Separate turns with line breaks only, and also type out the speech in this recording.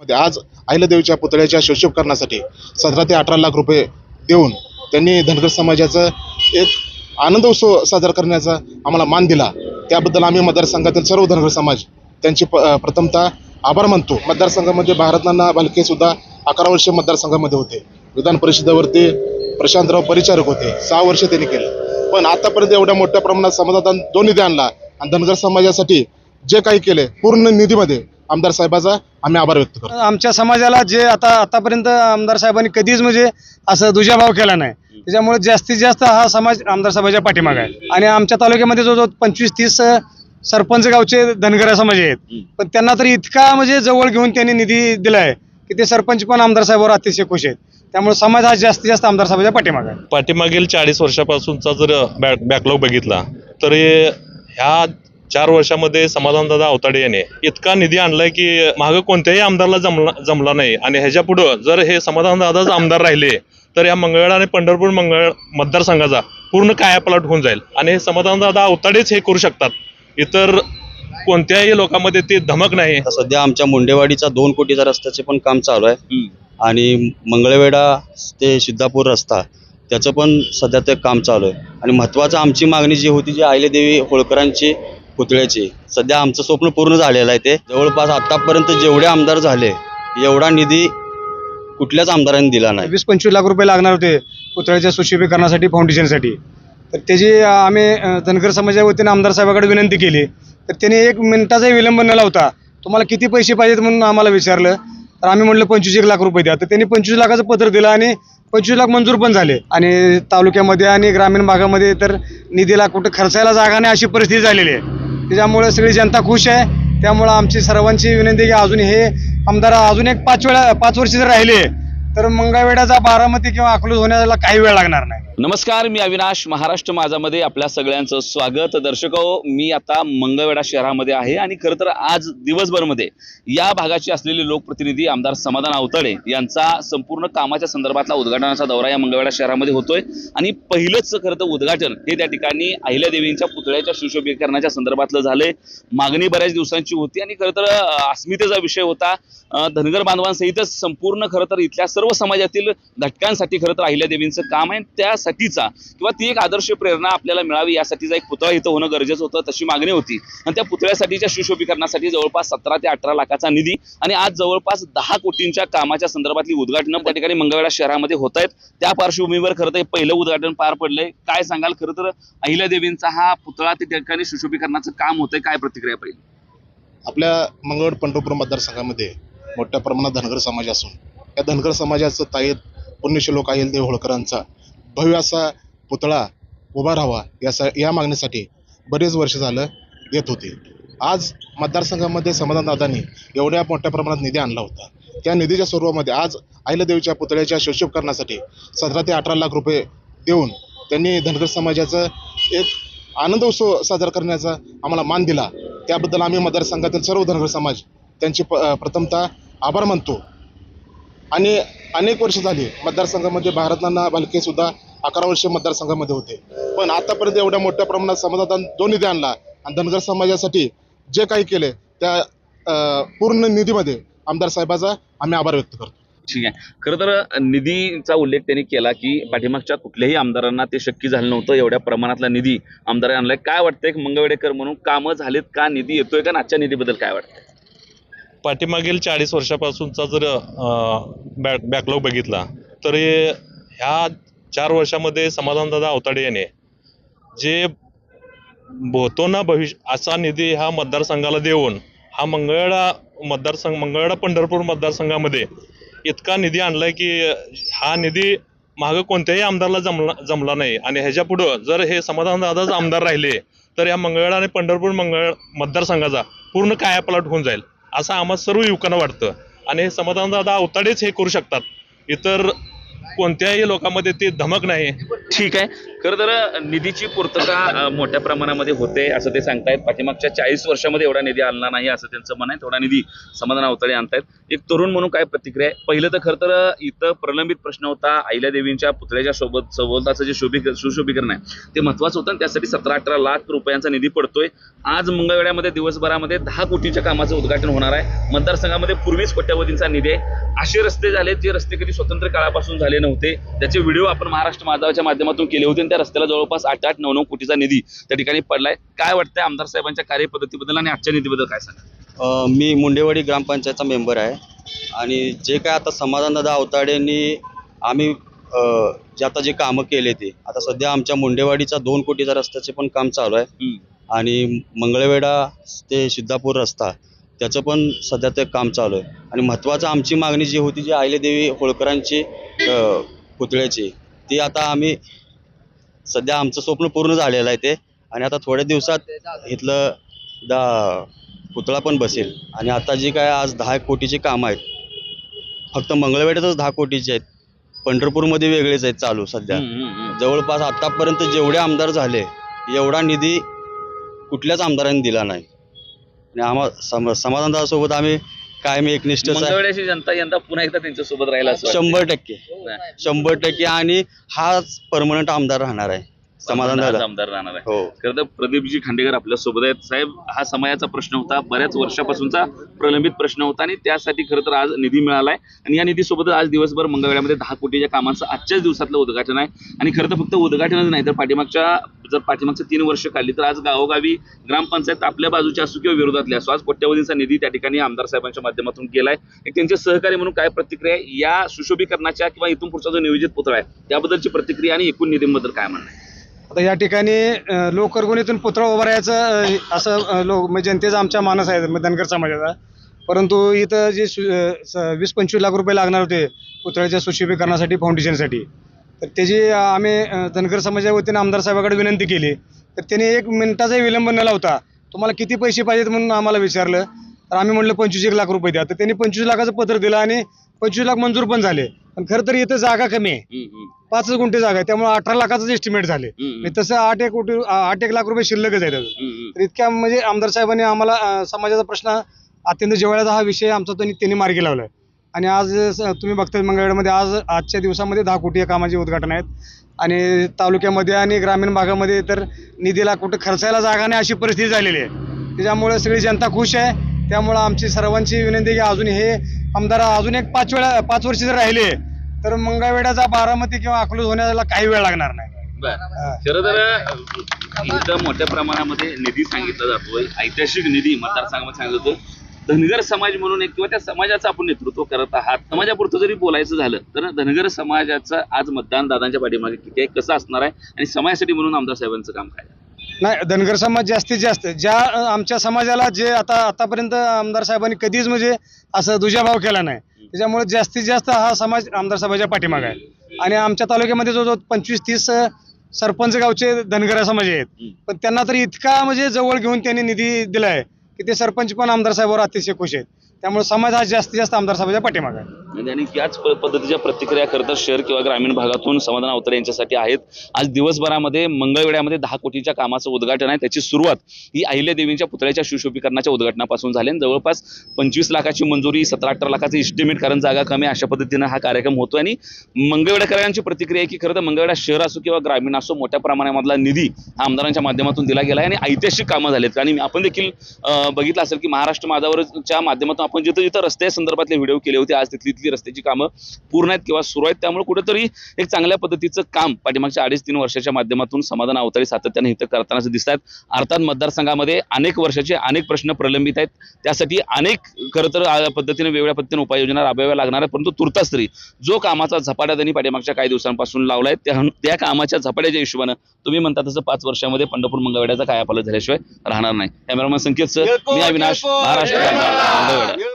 मध्ये आज अहिल्यादेवीच्या पुतळ्याच्या शोषोपकरणासाठी सतरा ते अठरा लाख रुपये देऊन त्यांनी धनगर समाजाचं एक आनंद उत्सव साजरा करण्याचा आम्हाला मान दिला. त्याबद्दल आम्ही मतदारसंघातील सर्व धनगर समाज त्यांची प प्रथमतः आभार मानतो. मतदारसंघामध्ये भारतनाना बालके सुद्धा अकरा वर्ष मतदारसंघामध्ये होते. विधान परिषदेवरती प्रशांतराव परिचारक होते. सहा वर्ष त्यांनी केलं. पण आतापर्यंत एवढ्या मोठ्या प्रमाणात समाजात दोन निधी आणला. आणि धनगर समाजासाठी जे काही केले पूर्ण निधीमध्ये आमदार साहेबाचा आम्ही आभार व्यक्त करतो.
आमच्या समाजाला जे आता आतापर्यंत आमदार साहेबांनी कधीच म्हणजे असं दुजाभाव केला नाही. त्याच्यामुळे जास्तीत जास्त हा समाज आमदार साहेबाच्या पाठीमागे आहे. आणि आमच्या तालुक्यामध्ये जो जो पंचवीस तीस सरपंच गावचे धनगर समाज आहेत. पण त्यांना तर इतका म्हणजे जवळ घेऊन त्यांनी निधी दिलाय की ते सरपंच पण आमदार साहेबांवर अतिशय खुश आहेत. त्यामुळे समाज हा जास्तीत जास्त आमदार साहेबाच्या पाठीमागे आहे.
पाठीमागील चाळीस वर्षापासूनचा जर बॅक बॅकलॉग बघितला तर हे ह्या चार वर्षामध्ये समाधानदादा अवताडे याने इतका निधी आणलाय की मागं कोणत्याही आमदारला जमला जमला नाही. आणि ह्याच्या पुढं जर हे समाधानदादाच आमदार राहिले तर या मंगळवेढा आणि पंढरपूर मंगळ मतदारसंघाचा पूर्ण कायापालट होऊन जाईल. आणि हे समाधानदादा अवताडेच हे करू शकतात. इतर कोणत्याही लोकांमध्ये ते धमक नाही.
सध्या आमच्या मुंडेवाडीचा दोन कोटीचा रस्त्याचे पण काम चालू आहे. आणि मंगळवेढा ते सिद्धापूर रस्ता त्याचं पण सध्या ते काम चालू आहे. आणि महत्त्वाचं आमची मागणी जी होती जी अहिल्यादेवी होळकरांची पुतळ्याची. सध्या आमचं स्वप्न पूर्ण झालेलं आहे ते. जवळपास आतापर्यंत जेवढे आमदार झाले एवढा निधी कुठल्याच आमदारांनी दिला नाही.
वीस पंचवीस लाख रुपये लागणार होते पुतळ्याच्या सुशोभीकरणासाठी फाउंडेशनसाठी तर त्याची आम्ही धनगर समाजाच्या वतीने आमदार साहेबाकडे विनंती केली तर त्यांनी एक मिनिटाचाही विलंब न लावता तुम्हाला किती पैसे पाहिजेत म्हणून आम्हाला विचारलं. तर आम्ही म्हटलं पंचवीस एक लाख रुपये द्या. तर त्यांनी पंचवीस लाखाचं पत्र दिलं आणि पंचवीस लाख मंजूर पण झाले. आणि तालुक्यामध्ये आणि ग्रामीण भागामध्ये तर निधीला कुठं खर्चायला जागा नाही अशी परिस्थिती झालेली आहे. त्याच्यामुळे सगळी जनता खुश आहे. त्यामुळं आमची सर्वांची विनंती की अजून हे आमदार अजून एक पाच वेळा पाच वर्ष जर राहिले तर मंगळवेढ्याचा बारामती किंवा अकलूज होण्याला काही वेळ लागणार नाही.
नमस्कार मी अविनाश महाराष्ट्र माझामध्ये आपल्या सगळ्यांचं स्वागत. दर्शको मी आता मंगळवेढा शहरामध्ये आहे आणि खरं तर आज दिवसभरमध्ये या भागाचे असलेले लोकप्रतिनिधी आमदार समाधान अवतळे यांचा संपूर्ण कामाच्या संदर्भातला उद्घाटनाचा दौरा या मंगळवेढा शहरामध्ये होतोय. आणि पहिलंच खरं तर उद्घाटन हे त्या ठिकाणी अहिल्यादेवींच्या पुतळ्याच्या सुशोभीकरणाच्या संदर्भातलं झालंय. मागणी बऱ्याच दिवसांची होती आणि खरं तर अस्मितेचा विषय होता. धनगर बांधवांसहितच संपूर्ण खरं तर इथल्या सर्व समाजातील घटकांसाठी खरं तर अहिल्यादेवींचं काम आहे यासाठीचा किंवा ती एक आदर्श प्रेरणा आपल्याला मिळावी यासाठीचा एक पुतळा इथं होणं गरजेचं होतं तशी मागणी होती. आणि त्या पुतळ्यासाठीच्या सुशोभीकरणासाठी जवळपास सतरा ते अठरा लाखाचा निधी आणि आज जवळपास दहा कोटींच्या कामाच्या संदर्भातली उद्घाटनं त्या ठिकाणी मंगळवेढा शहरामध्ये होत आहेत. त्या पार्श्वभूमीवर खरं तर पहिलं उद्घाटन पार पडलंय. काय सांगाल? खरं तर अहिल्यादेवींचा हा पुतळा त्या ठिकाणी सुशोभीकरणाचं काम होतंय. काय प्रतिक्रिया पाहिजे
आपल्या मंगळ पंढरपूर मतदारसंघामध्ये मोठ्या प्रमाणात धनगर समाज असून या धनगर समाजाचं ताईत पुण्यश्लोक अहिलदेव होळकरांचा भव्य असा पुतळा उभा राहावा यासा या मागणीसाठी बरेच वर्ष झालं येत होते. आज मतदारसंघामध्ये समाधानदादांनी एवढ्या मोठ्या प्रमाणात निधी आणला होता. त्या निधीच्या स्वरूपामध्ये आज अहिल्यादेवीच्या पुतळ्याच्या शोषोपकरणासाठी सतरा ते अठरा लाख रुपये देऊन त्यांनी धनगर समाजाचं एक आनंद उत्सव साजरा करण्याचा आम्हाला मान दिला. त्याबद्दल आम्ही मतदारसंघातील सर्व धनगर समाज त्यांचे प प्रथमतः आभार मानतो. आणि अनेक वर्ष झाली मतदारसंघामध्ये भारतनाना भालके सुद्धा अकरा वर्ष मतदारसंघामध्ये होते. पण आतापर्यंत एवढ्या मोठ्या प्रमाणात समाजात जो निधी आणला. आणि धनगर समाजासाठी जे काही केले त्या अ, पूर्ण निधीमध्ये आमदार साहेबाचा आम्ही आभार व्यक्त करतो.
ठीक आहे. खरं तर निधीचा उल्लेख त्यांनी केला की पाठीमागच्या कुठल्याही आमदारांना ते शक्य झालं नव्हतं. एवढ्या प्रमाणातला निधी आमदारांनी आणलाय. काय वाटतंय मंगळवेडेकर म्हणून? कामं झालीत का? निधी येतोय का? आजच्या निधीबद्दल काय वाटतंय?
पाठीमागील चाळीस वर्षापासूनचा जर बॅक बॅकलॉग बघितला तर हे ह्या चार वर्षामध्ये समाधानदादा अवताडे याने. जे होतो ना भविष्य असा निधी हा मतदारसंघाला देऊन हा मंगळा मतदारसंघ मंगळा पंढरपूर मतदारसंघामध्ये इतका निधी आणलाय की हा निधी मागं कोणत्याही आमदारला जमला जमला नाही. आणि ह्याच्या पुढं जर हे समाधानदादाच आमदार राहिले तर या मंगळा आणि पंढरपूर मंगळ मतदारसंघाचा पूर्ण कायापलट होऊन जाईल असं आम्हा सर्व युवकांना वाटतं. आणि हे समाधानदादा अवताडेच हे करू शकतात. इतर कोणत्याही लोकांमध्ये ते धमक नाही.
ठीक आहे. खरं तर निधीची पूर्तता मोठ्या प्रमाणामध्ये होते असं ते सांगतायत. पाठीमागच्या चाळीस वर्षामध्ये एवढा निधी आणला नाही असं त्यांचं म्हणणं आहे. तेवढा निधी समाधान अवतळे आणतायत. एक तरुण म्हणून काय प्रतिक्रिया आहे? पहिलं तर खरं तर इथं प्रलंबित प्रश्न होता. अहिल्या देवींच्या पुतळ्याच्या सोबत सवलताचं जे शोभी सुशोभीकरण आहे ते महत्वाचं होतं. त्यासाठी सतरा अठरा लाख रुपयांचा निधी पडतोय. आज मंगळवेड्यामध्ये दिवसभरामध्ये दहा कोटीच्या कामाचं उद्घाटन होणार आहे. मतदारसंघामध्ये पूर्वीच कोट्यावधींचा निधी आहे. असे रस्ते झाले जे रस्ते कधी स्वतंत्र काळापासून झाले नव्हते. त्याचे व्हिडिओ आपण महाराष्ट्र माझाच्या माध्यमातून केले होते त्या रस्त्याला जवळपास आठ आठ नऊ नऊ कोटीचा निधी त्या ठिकाणी पडलाय. काय वाटतंय आमदार साहेबांच्या कार्यपद्धतीबद्दल आणि आजच्या निधीबद्दल काय सांगा
मी मुंडेवाडी ग्रामपंचायतचा मेंबर आहे आणि जे काय आता समाधानदादा अवताडेंनी आम्ही जे आता जे कामं केले ते आता सध्या आमच्या मुंडेवाडीचा दोन कोटीचा रस्त्याचे पण काम चालू आहे. आणि मंगळवेढा ते सिद्धापूर रस्ता त्याचं पण सध्या ते काम चालू आहे. आणि महत्त्वाचं आमची मागणी जी होती जी अहिल्यादेवी होळकरांची पुतळ्याची ती आता आम्ही सध्या आमचं स्वप्न पूर्ण झालेलं आहे ते. आणि आता थोड्या दिवसात इथलं दा पुतळा पण बसेल. आणि आता जी काय आज दहा कोटीची कामं आहेत फक्त मंगळवेढ्यातच दहा कोटीची आहेत. पंढरपूरमध्ये वेगळेच आहेत चालू सध्या. जवळपास आतापर्यंत जेवढे आमदार झाले एवढा निधी कुठल्याच आमदारांनी दिला नाही. आणि आम्हा सम समाधानदारासोबत आम्ही कायम एकनिष्ठच आहे.
मंगळवेड्याची जनता यंदा पुन्हा एकदा त्यांच्यासोबत राहिला.
शंभर टक्के.
हा.
शंभर टक्के आणि हाच परमनंट आमदार राहणार आहे. समाधानदार
आज आमदार राहणार आहे.
हो.
खरं तर प्रदीपजी खांडेकर आपल्यासोबत आहेत. साहेब हा समाजाचा प्रश्न होता. बऱ्याच वर्षापासूनचा प्रलंबित प्रश्न होता आणि त्यासाठी खरं तर आज निधी मिळालाय. आणि या निधीसोबत आज दिवसभर मंगळवेळामध्ये दहा कोटीच्या कामांचं आजच्याच दिवसातलं उद्घाटन आहे. आणि खरं तर फक्त उद्घाटनच नाही तर पाठीमागच्या जर पाठीमागचं तीन वर्ष काढली तर आज गावोगावी ग्रामपंचायत आपल्या बाजूची असो किंवा विरोधातली असो आज कोट्यवधींचा निधी त्या ठिकाणी आमदार साहेबांच्या माध्यमातून गेलाय. एक त्यांचे सहकारी म्हणून काय प्रतिक्रिया आहे? या सुशोभीकरणाच्या किंवा इथून पुढचा जो नियोजित पुतळा आहे त्याबद्दलची प्रतिक्रिया आणि एकूण निधींबद्दल काय म्हणणं आहे?
आता या ठिकाणी लोकरगुणीतून पुतळा उभारायचं असं लोक म्हणजे जनतेचा आमच्या मानस आहे धनगर समाजाचा. परंतु इथं जे वीस पंचवीस लाख रुपये लागणार होते पुतळ्याच्या सुशोभीकरणासाठी फाउंडेशनसाठी तर त्याची आम्ही धनगर समाजाच्या वतीने आमदार साहेबाकडे विनंती केली. तर त्यांनी एक मिनिटाचाही विलंब न लावता तुम्हाला किती पैसे पाहिजेत म्हणून आम्हाला विचारलं. तर आम्ही म्हटलं पंचवीस एक लाख रुपये द्या. तर त्यांनी पंचवीस लाखाचं पत्र दिलं आणि पंचवीस लाख मंजूर पण झाले. पण खरं तर इथं जागा कमी आहे. पाचच गुंठे जागा आहे त्यामुळे अठरा लाखाचंच एस्टिमेट झाले. तसं आठ एक कोटी आठ एक लाख रुपये शिल्लकच
हम्म.
तर इतक्या म्हणजे आमदार साहेबांनी आम्हाला समाजाचा प्रश्न अत्यंत जिव्हाळ्याचा हा विषय आमचा त्यांनी त्यांनी मार्गी लावलाय. आणि आज स- तुम्ही बघताय मंगळवेढ्यामध्ये आज आजच्या दिवसामध्ये दहा कोटी या कामाचे उद्घाटन आहेत. आणि तालुक्यामध्ये आणि ग्रामीण भागामध्ये तर निधीला कुठं खर्चायला जागा नाही अशी परिस्थिती झालेली आहे. त्याच्यामुळे सगळी जनता खुश आहे. त्यामुळं आमची सर्वांची विनंती आहे की अजून हे आमदार अजून एक पाच वेळा पाच वर्ष जर राहिले तर मंगळवेढ्याचा बारामती किंवा अकलूज होण्याला काही वेळ लागणार नाही.
बरं. खरं तर अं, इथं मोठ्या प्रमाणामध्ये निधी सांगितला जातोय. ऐतिहासिक निधी मतदारसंघामध्ये सांगितलं जातो धनगर समाज म्हणून एक किंवा त्या समाजाचं आपण नेतृत्व करत आहात. समाजापुरतं जरी बोलायचं झालं तर धनगर समाजाचं आज मतदान दादांच्या पाठीमागे किती आहे कसं असणार आहे आणि समाजासाठी म्हणून आमदार साहेबांचं काम काय आहे?
नाही धनगर समाज जास्तीत जास्त ज्या आमच्या समाजाला जे आता आतापर्यंत आमदार साहेबांनी कधीच म्हणजे असं दुजाभाव केला नाही. त्याच्यामुळे जास्तीत जास्त हा समाज आमदार साहेबाच्या पाठीमागे आहे. आणि आमच्या तालुक्यामध्ये जो जो पंचवीस तीस सरपंच गावचे धनगर समाज आहेत. पण त्यांना तर इतका म्हणजे जवळ घेऊन त्यांनी निधी दिलाय. की ते सरपंच पण आमदार साहेबांवर अतिशय खुश आहेत. त्यामुळे समाज हा जास्तीत जास्त आमदार साहेबाच्या पाठीमागे आहे.
म्हणजे आणि याच प- पद्धतीच्या प्रतिक्रिया करतात शहर किंवा ग्रामीण भागातून समाधान अवतरे यांच्यासाठी आहेत. आज दिवसभरामध्ये मंगळवेड्यामध्ये दहा कोटीच्या कामाचं उद्घाटन आहे. त्याची सुरुवात ही अहिल्या देवींच्या पुतळ्याच्या सुशोभीकरणाच्या उद्घाटनापासून झाली आणि जवळपास पंचवीस लाखाची मंजुरी सतरा अठरा लाखाचं इस्टिमेट कारण जागा कमी आहे, अशा पद्धतीनं हा कार्यक्रम होतो आणि मंगळवेड्याकरांची प्रतिक्रिया आहे की खरं तर मंगळवेडा शहर असो किंवा ग्रामीण असो मोठ्या प्रमाणामधला निधी हा आमदारांच्या माध्यमातून दिला गेला आहे आणि ऐतिहासिक कामं झालेत. आणि आपण देखील अं, बघितलं असेल की महाराष्ट्र माझावरच्या माध्यमातून आपण जिथं जिथं रस्ते संदर्भातले व्हिडिओ केले होते. आज तिथली तिथली रस्त्याची कामं पूर्ण आहेत किंवा सुरू आहेत. त्यामुळे कुठेतरी एक चांगल्या पद्धतीचं काम पाठीमागच्या अडीच तीन वर्षाच्या माध्यमातून समाधान अवतारी सातत्याने इथं करताना दिसत आहेत अर्थात मतदारसंघामध्ये अनेक वर्षाचे अनेक प्रश्न प्रलंबित आहेत. त्यासाठी अनेक खरं तर पद्धतीने वेगळ्या पद्धतीने उपाययोजना राबवाव्या लागणार आहेत. परंतु तुर्तास तरी जो कामाचा झपाटा त्यांनी पाठीमागच्या काही दिवसांपासून लावलाय त्या त्या कामाच्या झपाट्याच्या हिशोबानं तुम्ही म्हणता तसं पाच वर्षामध्ये पंढरपूर मंगळवेड्याचा कायापालट झाल्याशिवाय राहणार नाही. कॅमेरामॅन संकेत सर मी अविनाश महाराष्ट्र